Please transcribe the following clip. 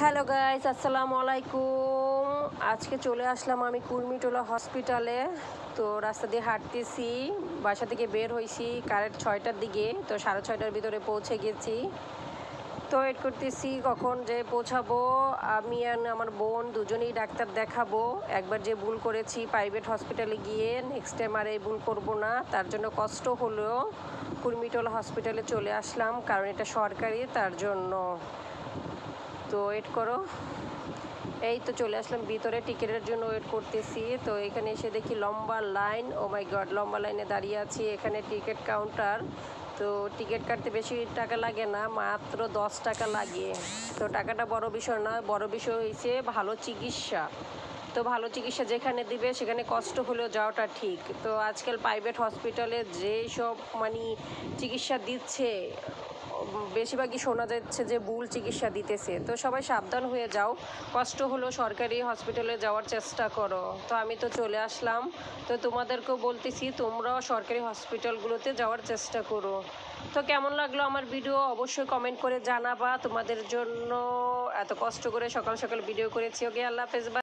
Hello guys, আসসালামু আলাইকুম। আজকে চলে আসলাম আমি কুর্মিটোলা হসপিটালে। তো রাস্তা দিয়ে হাঁটতেছি, বাসা থেকে বের হয়েছি কারেন্ট ছয়টার দিকে, তো সাড়ে ছয়টার ভিতরে পৌঁছে গেছি। তো ওয়েট করতেছি কখন যে পৌঁছাবো। আমি আর আমার বোন দুজনেই ডাক্তার দেখাবো। একবার যে ভুল করেছি প্রাইভেট হসপিটালে গিয়ে নেক্সট টাইম আর এই ভুল করব না। তার জন্য কষ্ট হলেও কুর্মিটোলা হসপিটালে চলে আসলাম, কারণ এটা সরকারি, তার জন্য। তো ওয়েট করো। এই তো চলে আসলাম ভিতরে টিকিটের জন্য ওয়েট করতেছি। তো এখানে এসে দেখি লম্বা লাইন ও মাই গড লম্বা লাইনে দাঁড়িয়ে আছি। এখানে টিকিট কাউন্টার তো টিকিট কাটতে বেশি টাকা লাগে না, মাত্র দশ টাকা লাগে। তো টাকাটা বড় বিষয় না, বড় বিষয় হয়েছে ভালো চিকিৎসা। তো ভালো চিকিৎসা যেখানে দিবে, সেখানে কষ্ট হলেও যাওয়াটা ঠিক। তো আজকাল প্রাইভেট হসপিটালে যেই সব মানে চিকিৎসা দিচ্ছে বেশিরভাগই শোনা যাচ্ছে যে ভুল চিকিৎসা দিতেছে। তো সবাই সাবধান হয়ে যাও। কষ্ট হলো সরকারি হসপিটালে যাওয়ার চেষ্টা করো। তো আমি তো চলে আসলাম। তো তোমাদেরকেও বলতেছি, তোমরাও সরকারি হসপিটালগুলোতে যাওয়ার চেষ্টা করো। তো কেমন লাগল আমার ভিডিও অবশ্যই কমেন্ট করে জানাবা। তোমাদের জন্য এত কষ্ট করে সকাল সকাল ভিডিও করেছি। ওকে, আল্লাহ হাফেজ.